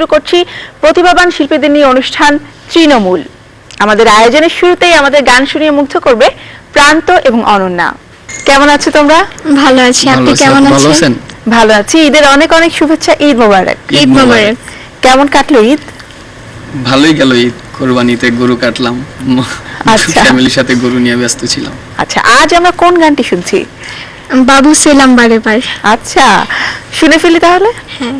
শুরু করছি প্রতিভাবান শিল্পীদের নিয়ে অনুষ্ঠান তৃণমূল। আমাদের আয়োজনের শুরুতেই আমাদের গান শুনিয়ে মুগ্ধ করবে প্রান্ত এবং অনন্যা। কেমন আছো তোমরা? ভালো আছি। আপনি কেমন আছেন? ভালো আছি। ঈদের অনেক অনেক শুভেচ্ছা। ঈদ মোবারক। ঈদ ঈদ মোবারক। কেমন কাটলো ঈদ? ভালোই গেল ঈদ। কোরবানিতে গরু কাটলাম। আচ্ছা। ফ্যামিলির সাথে গরু নিয়ে ব্যস্ত ছিলাম। আচ্ছা আজ আমরা কোন গানটি শুনছি? বাবু সেলাম বারে বার আচ্ছা শুনে ফেলি তাহলে? হ্যাঁ।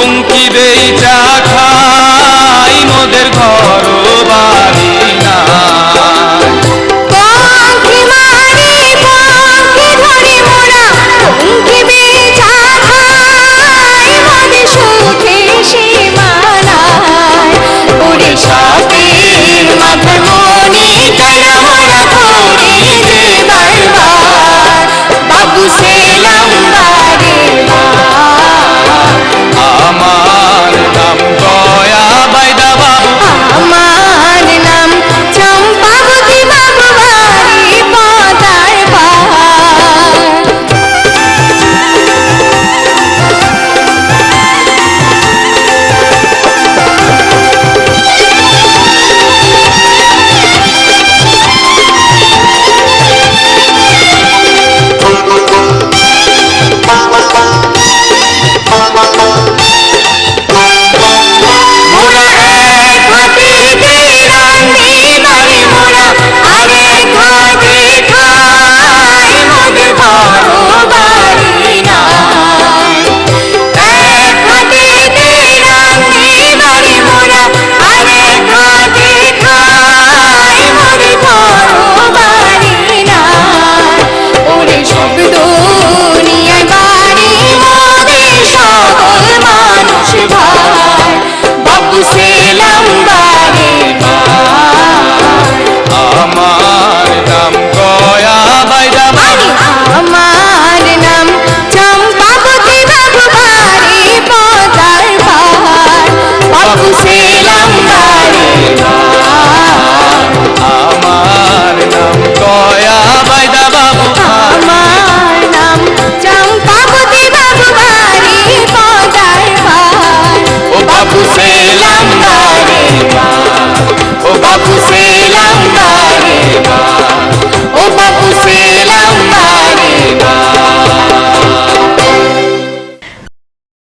হুমকি দেই চা